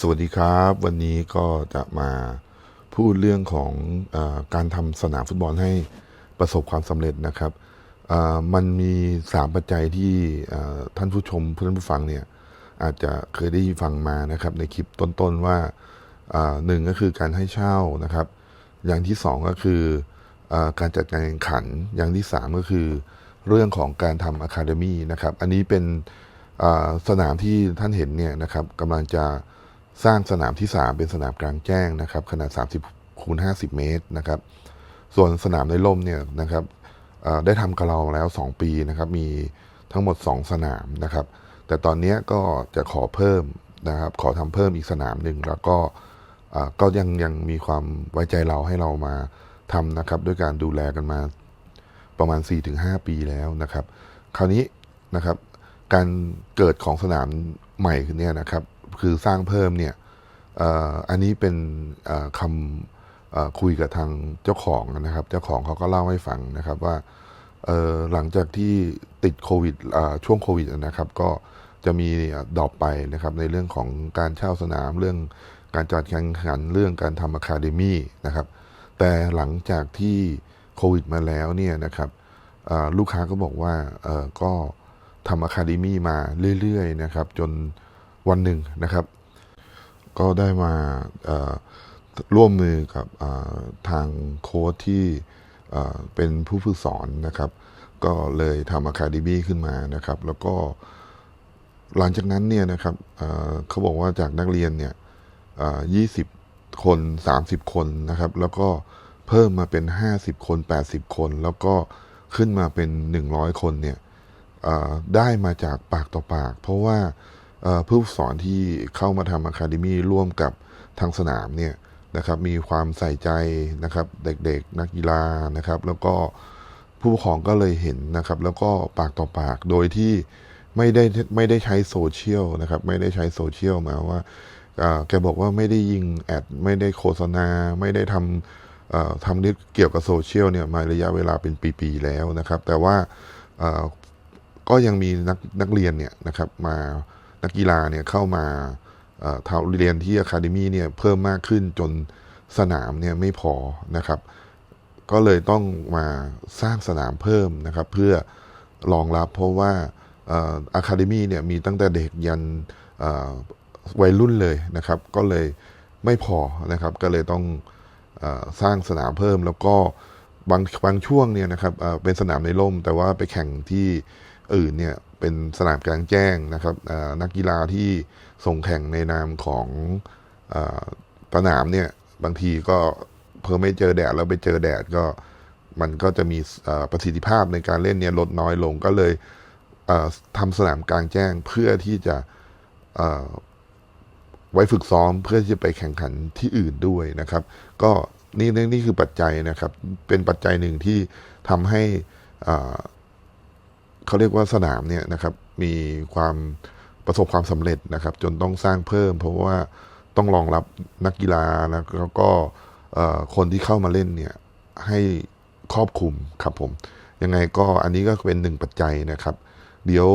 สวัสดีครับ วันนี้ก็จะมาพูดเรื่องของอการทำสนามฟุตบอลให้ประสบความสำเร็จนะครับมันมี 3 ปัจจัยที่ท่านผู้ชมท่านผู้ฟังเนี่ยอาจจะเคยได้ฟังมานะครับในคลิปต้นๆว่าหนึ่งก็คือการให้เช่านะครับ อย่างที่สองก็คืออการจัดการแข่งขันอย่างที่สามก็คือเรื่องของการทำอะคาเดมีนะครับ อันนี้เป็นสนามที่ท่านเห็นเนี่ยนะครับกำลังจะ สร้างสนามที่ 3 เป็นสนามกลางแจ้งนะครับ ขนาด 30คูณ50 เมตรนะครับ ส่วนสนามในร่มเนี่ยนะครับได้ทำกับเราแล้ว 2 ปีนะครับ มีทั้งหมด 2 สนามนะครับ แต่ตอนนี้ก็จะขอเพิ่มนะครับ ขอทำเพิ่มอีกสนามหนึ่งแล้วก็ก็ยังยังมีความไว้ใจเราให้เรามาทำนะครับ ด้วยการดูแลกันมาประมาณ 4-5 ปีแล้วนะครับ คราวนี้นะครับ การเกิดของสนามใหม่คือเนี่ยนะครับ คือสร้างเพิ่มเนี่ยอันนี้เป็นคำคุยกับทางเจ้าของนะครับ เจ้าของเขาก็เล่าให้ฟังนะครับว่าหลังจากที่ติดโควิดช่วงโควิดนะครับก็จะมีดอปไปนะครับในเรื่องของการเช่าสนามเรื่องการจัดแข่งขันเรื่องการทำอะคาเดมี่นะครับแต่หลังจากที่โควิดมาแล้วเนี่ยนะครับลูกค้าก็บอกว่าก็ทำอะคาเดมี่มาเรื่อยๆนะครับจน วันหนึ่งนะครับ ก็ได้มาร่วมมือกับทางโค้ชที่เป็นผู้ฝึกสอนนะครับ ก็เลยทำอะคาเดมี่ขึ้นมานะครับ แล้วก็หลังจากนั้นเนี่ยนะครับเขาบอกว่าจากนักเรียนเนี่ยยี่สิบคน 30 คนนะครับ แล้วก็เพิ่มมาเป็น 50 คน 80 คน แล้วก็ขึ้นมาเป็น 100 คนเนี่ยได้มาจากปากต่อปาก เพราะว่า ผู้สอนที่เข้ามาทำอะคาเดมี่ร่วมกับทางสนามเนี่ยนะครับมีความใส่ใจนะครับเด็กๆ นักกีฬานะครับ แล้วก็ผู้ปกครองก็เลยเห็นนะครับ แล้วก็ปากต่อปากโดยที่ไม่ได้ไม่ได้ใช้โซเชียลนะครับ ไม่ได้ใช้โซเชียลมาว่าแกบอกว่าไม่ได้ยิงแอด ไม่ได้โฆษณา ไม่ได้ทำทำเรื่องเกี่ยวกับโซเชียลเนี่ยมาระยะเวลาเป็นปีๆแล้วนะครับ แต่ว่าก็ยังมีนักนักเรียนเนี่ยนะครับมา นักกีฬาเนี่ยเข้ามาเท่าเรียนที่อะคาเดมี่เนี่ยเพิ่มมากขึ้นจนสนามเนี่ยไม่พอนะครับ ก็เลยต้องมาสร้างสนามเพิ่มนะครับ เพื่อรองรับเพราะว่าอะคาเดมี่เนี่ยมีตั้งแต่เด็กยันวัยรุ่นเลยนะครับ ก็เลยไม่พอนะครับ ก็เลยต้องอสร้างสนามเพิ่มแล้วก็บางบางช่วงเนี่ยนะครับเป็นสนามในร่ม แต่ว่าไปแข่งที่อื่นเนี่ย เป็นสนามกลางแจ้งนะครับนักกีฬาที่ส่งแข่งในนามของสนามเนี่ยบางทีก็เพิ่มไม่เจอแดดแล้วไปเจอแดดก็มันก็จะมีประสิทธิภาพในการเล่นเนี่ยลดน้อยลงก็เลยเอ่อทำสนามกลางแจ้งเพื่อที่จะไว้ฝึกซ้อมเพื่อที่จะไปแข่งขันที่อื่นด้วยนะครับ ก็นี่นี่นี่คือปัจจัยนะครับ เป็นปัจจัยหนึ่งที่ทำให้อ่า เขาเรียกว่าสนามเนี่ยนะครับมีความประสบความสำเร็จนะครับ จนต้องสร้างเพิ่ม เพราะว่าต้องรองรับนักกีฬานะแล้วก็คนที่เข้ามาเล่นเนี่ยให้ครอบคลุมครับผม ยังไงก็อันนี้ก็เป็นหนึ่งปัจจัยนะครับ เดี๋ยว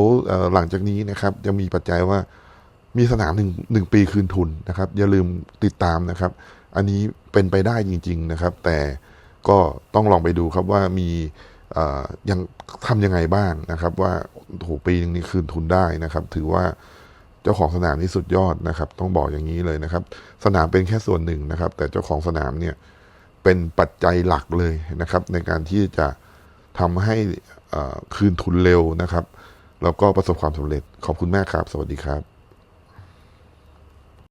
หลังจากนี้นะครับจะมีปัจจัยว่ามีสนามหนึ่งหนึ่งปีคืนทุนนะครับ อย่าลืมติดตามนะครับ อันนี้เป็นไปได้จริง ๆนะครับ แต่ก็ต้องลองไปดูครับว่ามี ยังทำยังไงบ้างนะครับว่าโหปีนึงนี้คืนทุนได้นะครับ ถือว่าเจ้าของสนามนี่สุดยอดนะครับ ต้องบอกอย่างนี้เลยนะครับ สนามเป็นแค่ส่วนหนึ่งนะครับ แต่เจ้าของสนามเนี่ยเป็นปัจจัยหลักเลยนะครับ ในการที่จะทำให้คืนทุนเร็วนะครับ แล้วก็ประสบความสำเร็จขอบคุณมากครับ สวัสดีครับ